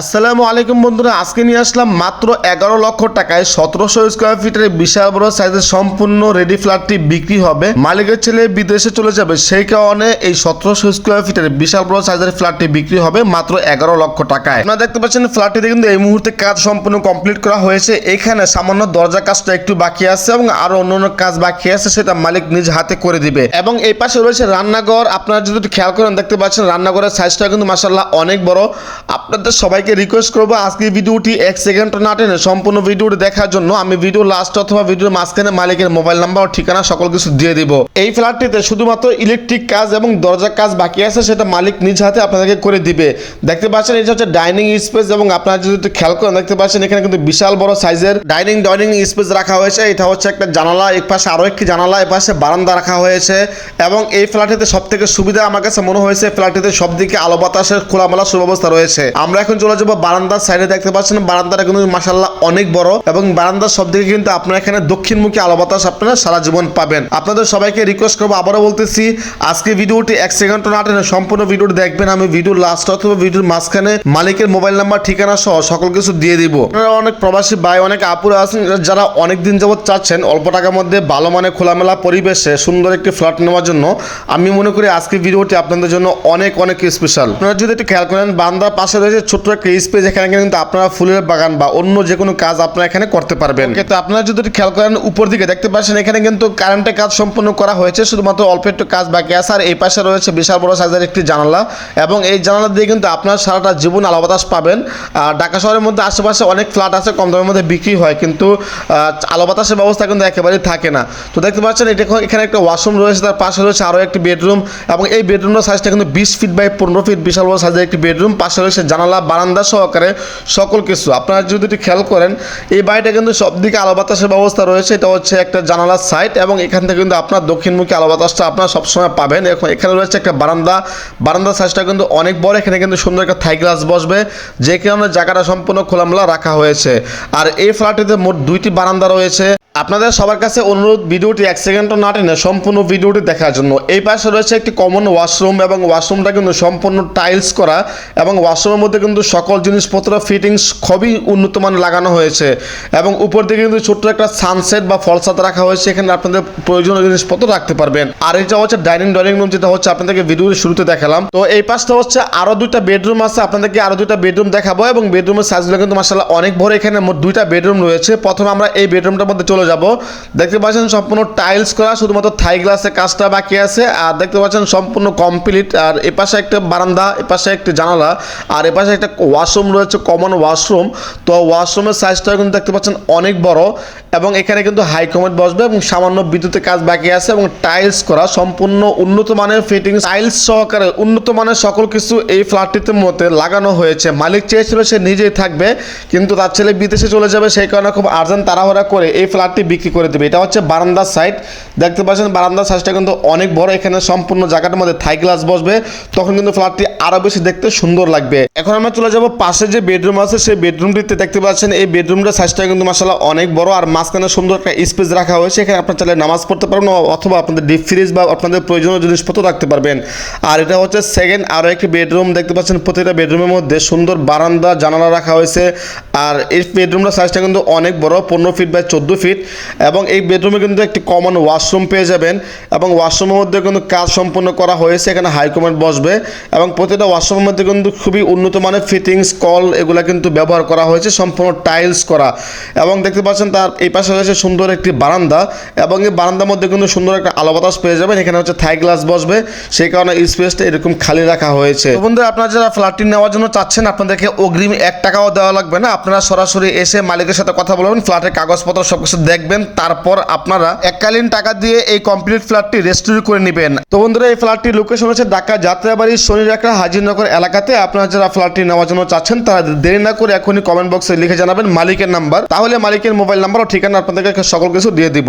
আসসালামু আলাইকুম বন্ধুরা, আজকে নিয়ে আসলাম মাত্র এগারো লক্ষ টাকায় সতেরোশো স্কোয়ার ফিটের বিশাল বড় সাইজের সম্পূর্ণ রেডি ফ্ল্যাটটি বিক্রি হবে। মালিকের ছেলে বিদেশে চলে যাবে, সেই কারণে এই সতেরোশো স্কোয়ার ফিটের বিশাল বড় সাইজের ফ্ল্যাটটি বিক্রি হবে মাত্র এগারো লক্ষ টাকায়। আপনারা দেখতে পাচ্ছেন ফ্ল্যাটটিতে কিন্তু এই মুহূর্তে কাজ সম্পূর্ণ কমপ্লিট করা হয়েছে। এখানে সামান্য দরজা কাজটা একটু বাকি আছে এবং আরও অন্যান্য কাজ বাকি আছে, সেটা মালিক নিজ হাতে করে দিবে। এবং এই পাশে রয়েছে রান্নাঘর। আপনারা যদি খেয়াল করেন, দেখতে পাচ্ছেন রান্নাঘরের সাইজটা কিন্তু মাসাল্লাহ অনেক বড়। আপনাদের সবাইকে রিকোয়েস্ট করব আজকে ভিডিওটি এক সেকেন্ড না টেনে সম্পূর্ণ ভিডিওটি দেখার জন্য আমি ভিডিও লাস্ট অথবা ভিডিওর মাঝখানে মালিকের মোবাইল নাম্বার ও ঠিকানা সকল কিছু দিয়ে দিব। এই ফ্ল্যাটটিতে শুধুমাত্র ইলেকট্রিক কাজ এবং দরজার কাজ বাকি আছে, সেটা মালিক নিজ হাতে আপনাদেরকে করে দিবে। দেখতে পাচ্ছেন, এটা হচ্ছে ডাইনিং স্পেস এবং আপনারা যদি একটু খেয়াল করেন, দেখতে পাচ্ছেন এখানে কিন্তু বিশাল বড় সাইজের ডাইনিং ডাইনিং স্পেস রাখা হয়েছে। এটা হচ্ছে একটা জানালা এক পাশে আরও একটি জানালা এ পাশে বারান্দা রাখা হয়েছে এবং এই ফ্ল্যাটটিতে সব থেকে সুবিধা আমার কাছে মনে হয়েছে ফ্ল্যাটটিতে সব দিকে আলো বাতাসের খোলামেলা সুব্যবস্থা রয়েছে। আমরা এখন চলে যাব বারান্দার সাইডে দেখতে পাচ্ছেন বারান্দাটা কিন্তু মাসাল্লাহ অনেক বড় এবং বারান্দার সব দিকে কিন্তু আপনারা এখানে দক্ষিণমুখী আলো বাতাস আপনারা সারা জীবন পাবেন। আপনাদের সবাইকে রিকোয়েস্ট করব, আবারও বলতেছি, আজকে ভিডিওটি এক সেকেন্ড না টেনে সম্পূর্ণ ভিডিওটি দেখবেন। আমি ভিডিওর লাস্ট অথবা ভিডিওর মাঝখানে মালিকের মোবাইল নাম্বার ঠিকানা সহ সকল কিছু দিয়ে দিব। আপনারা অনেক প্রবাসী ভাই, অনেক আপুরা আছেন, যারা অনেক দিন যাবত চাচ্ছেন অল্প টাকার মধ্যে ভালো মানে খোলামেলা পরিবেশে সুন্দর একটি ফ্ল্যাট নেওয়ার জন্য। আমি মনে করি আজকে ভিডিওটি আপনাদের জন্য অনেক অনেক স্পেশাল আপনারা যদি একটু খেয়াল করেন বান্দার পাশে রয়েছে ছোট্ট একটা স্পেস এখানে কিন্তু আপনারা ফুলের বাগান বা অন্য যে কোনো কাজ আপনারা এখানে করতে পারবেন। কিন্তু আপনারা যদি খেয়াল করেন উপর দিকে, দেখতে পাচ্ছেন এখানে কিন্তু কারেন্টের কাজ সম্পূর্ণ করা হয়েছে, শুধুমাত্র অল্প একটু কাজ বাকি আছে, আর এই পাশে রয়েছে বিশাল বড় সাইজের একটি জানালা এবং এই জানালা দিয়ে কিন্তু আপনার সারাটা জীবন আলো বাতাস পাবেন। আর ঢাকা শহরের মধ্যে আশেপাশে অনেক ফ্ল্যাট আছে, কম দামের মধ্যে বিক্রি হয়, কিন্তু আলো বাতাসের ব্যবস্থা কিন্তু একেবারেই থাকে না। তো দেখতে পাচ্ছেন এটা এখানে একটা ওয়াশরুম রয়েছে, তার পাশে রয়েছে আরও একটি বেডরুম এবং এই বেডরুমের সাইজটা কিন্তু বিশ ফিট বাই পনেরো ফিট বিশাল বড় সাইজের একটি বেডরুম পাশে রয়েছে জানালা বারান্দা সহকারে সকল কিছু। আপনারা যদি খেয়াল করেন, এই বাড়িটা কিন্তু সব দিকে আলো বাতাসের ব্যবস্থা রয়েছে। এটা হচ্ছে একটা জানালার সাইড এবং এখান থেকে কিন্তু আপনার দক্ষিণমুখী আলো বাতাসটা আপনারা সবসময় পাবেন। এখন এখানে রয়েছে একটা বারান্দা। বারান্দা সাইজটা কিন্তু অনেক বড়। এখানে কিন্তু সুন্দর একটা থাই গ্লাস বসবে। যে কারণে জায়গাটা সম্পূর্ণ খোলামেলা রাখা হয়েছে। আর এই ফ্ল্যাটটিতে মোট দুইটি বারান্দা রয়েছে। আপনাদের সবার কাছে অনুরোধ, ভিডিওটি এক সেকেন্ডও না টেনে সম্পূর্ণ ভিডিওটি দেখার জন্য। এই পাশে রয়েছে একটি কমন ওয়াশরুম এবং ওয়াশরুমটা কিন্তু সম্পূর্ণ টাইলস করা এবং ওয়াশরুমের মধ্যে কিন্তু সকল জিনিসপত্র ফিটিংস খুবই উন্নত মান লাগানো হয়েছে এবং উপর দিকে কিন্তু ছোট্ট একটা সানসেট বা ফলসাত রাখা হয়েছে, এখানে আপনাদের প্রয়োজনীয় জিনিসপত্র রাখতে পারবেন। আর এটা হচ্ছে ডাইনিং ডাইনিং রুম যেটা হচ্ছে আপনাদেরকে ভিডিওর শুরুতে দেখালাম। তো এই পাশটা হচ্ছে আরও দুইটা বেডরুম আছে, আপনাদেরকে আরও দুইটা বেডরুম দেখাবো এবং বেডরুমের সাইজগুলো কিন্তু মাসাল্লাহ অনেক বড়, এখানে দুইটা বেডরুম রয়েছে। প্রথমে আমরা এই বেডরুমটার মধ্যে চলে যাব। দেখতে পাচ্ছেন সম্পূর্ণ টাইলস করা, শুধুমাত্র থাই গ্লাসের কাজটা বাকি আছে। আর দেখতে পাচ্ছেন সম্পূর্ণ কমপ্লিট আর এ পাশে একটা বারান্দা এ পাশে একটা জানালা, আর এ পাশে একটা ওয়াশরুম রয়েছে কমন ওয়াশরুম তো ওয়াশরুমের সাইজটা কিন্তু দেখতে পাচ্ছেন অনেক বড় এবং এখানে কিন্তু হাই কমেন্ট বসবে এবং সামান্য বিদ্যুতের কাজ বাকি আছে এবং টাইলস করা, সম্পূর্ণ উন্নত মানের ফিটিংস টাইলস সহকারে উন্নত মানের সকল কিছু এই ফ্ল্যাটটিতে মধ্যে লাগানো হয়েছে। মালিক চেয়েছিল সে নিজেই থাকবে, কিন্তু তার ছেলে বিদেশে চলে যাবে, সেই কারণে খুব আর্জেন্ট তাড়াহুড়া করে এই ফ্ল্যাটটি বিক্রি করে দেবে। এটা হচ্ছে বারান্দার সাইড দেখতে পাচ্ছেন, বারান্দার সাইজটা কিন্তু অনেক বড়। এখানে সম্পূর্ণ জায়গাটার মধ্যে থাই গ্লাস বসবে। তখন কিন্তু ফ্ল্যাটটি আরও বেশি দেখতে সুন্দর লাগবে। এখন আমরা চলে যাব পাশে যে বেডরুম আছে, সেই বেডরুমটিতে দেখতে পাচ্ছেন, এই বেডরুমটার সাইজটা কিন্তু মাসাল্লাহ অনেক বড়। আর মাঝখানে সুন্দর একটা স্পেস রাখা হয়েছে। এখানে আপনার চাইলে নামাজ পড়তে পারবেন অথবা আপনাদের ডিপ ফ্রিজ বা আপনাদের প্রয়োজনীয় জিনিসপত্র রাখতে পারবেন। আর এটা হচ্ছে সেকেন্ড আরও একটি বেডরুম দেখতে পাচ্ছেন, প্রতিটা বেডরুমের মধ্যে সুন্দর বারান্দা, জানালা রাখা হয়েছে। আর এই বেডরুমটার সাইজটা কিন্তু অনেক বড়, পনেরো ফিট বাই চোদ্দ ফিট এবং এই বেডরুমে কিন্তু একটি কমন ওয়াশরুম পেয়ে যাবেন এবং ওয়াশরুমের মধ্যে কিন্তু কাজ সম্পূর্ণ করা হয়েছে, এখানে হাই কমেন্ট বসবে এবং প্রতিটা ওয়াশরুমের মধ্যে কিন্তু খুবই উন্নত মানের ফিটিংস কল এগুলা কিন্তু ব্যবহার করা হয়েছে, সম্পূর্ণ টাইলস করা এবং দেখতে পাচ্ছেন তার এই পাশে রয়েছে সুন্দর একটি বারান্দা এবং এই বারান্দার মধ্যে কিন্তু সুন্দর একটা আলো বাতাস পেয়ে যাবেন, এখানে হচ্ছে থাই গ্লাস বসবে, সেই কারণে স্পেসটা এরকম খালি রাখা হয়েছে। বন্ধুরা, আপনারা যারা ফ্ল্যাটটি নেওয়ার জন্য চাচ্ছেন, আপনাদেরকে অগ্রিম এক টাকাও দেওয়া লাগবে না। আপনারা সরাসরি এসে মালিকের সাথে কথা বলবেন ফ্ল্যাটের কাগজপত্র সবকিছু দেখবেন, তারপর আপনারা এককালীন টাকা দিয়ে এই কমপ্লিট ফ্ল্যাটটি রেস্টোর করে নেবেন। তো বন্ধুরা, এই ফ্ল্যাটটির লোকেশন হচ্ছে ঢাকা যাত্রাবাড়ি, শনিরাখা, হাজিরনগর এলাকাতে। আপনারা যারা ফ্ল্যাটটি নেওয়ার জন্য চাচ্ছেন, তারা দেরি না করে এখনই কমেন্ট বক্সে লিখে জানাবেন মালিকের নাম্বার তাহলে মালিকের মোবাইল নাম্বার ও ঠিকানা আপনাদেরকে সকল কিছু দিয়ে দিব।